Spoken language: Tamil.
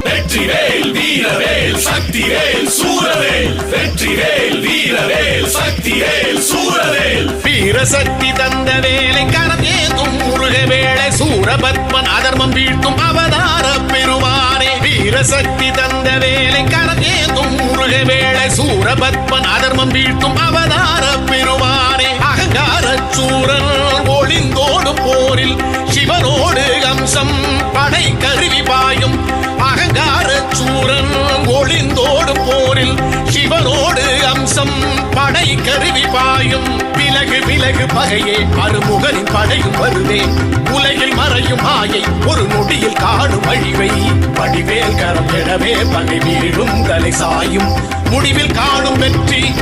வெற்றிவேல் வீரவேல் சக்திவேல் சூரவேல் வெற்றிவேல் வீரவேல் சக்திவேல் சூரவேல் வீரசக்தி தந்த வேலை கரதேதும் முருக வேளை சூரபத்மன் அதர்மம் வீழ்த்தும் அவதார பெருமானே வீரசக்தி தந்த வேலை கரதேதும் முருக வேளை சூரபத்மன் அதர்மம் வீழ்த்தும் அவதார பெருமானே அகங்கார சூரன் ஒளிந்தோடும் போரில் சிவனோடு அம்சம் அம்சம் படை கருவி பாயும். விலகு விலகு பகையே அருமுகனின் படையும் வருதே. உலகில் மறையும் மாயை ஒரு நொடியில் காணும் அழிவை. வடிவேல் கரம் எழவே பகை வீழும் தலை சாயும். முடிவில் காணும் வெற்றி